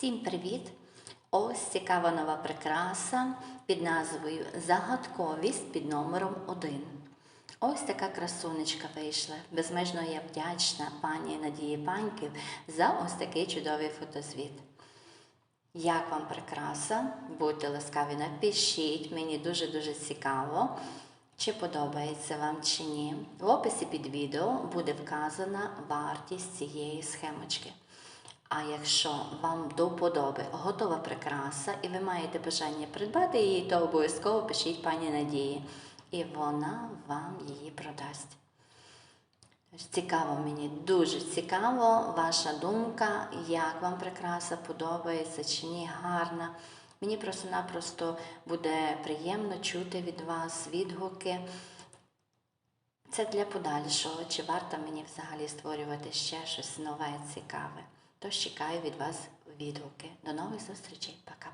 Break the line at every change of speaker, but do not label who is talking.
Всім привіт! Ось цікава нова прикраса під назвою Загадковість під номером 1. Ось така красунечка вийшла. Безмежно я вдячна пані Надії Паньків за ось такий чудовий фотозвіт. Як вам прикраса? Будьте ласкаві, напишіть, мені дуже-дуже цікаво, чи подобається вам чи ні. В описі під відео буде вказана вартість цієї схемочки. А якщо вам до вподоби готова прикраса і ви маєте бажання придбати її, то обов'язково пишіть пані Надії, і вона вам її продасть. Цікаво мені, дуже цікаво ваша думка, як вам прикраса подобається чи ні, гарна. Мені просто-напросто буде приємно чути від вас відгуки. Це для подальшого, чи варто мені взагалі створювати ще щось нове, цікаве. Тож чекаю від вас відгуки. До нових зустрічей. Пока-пока.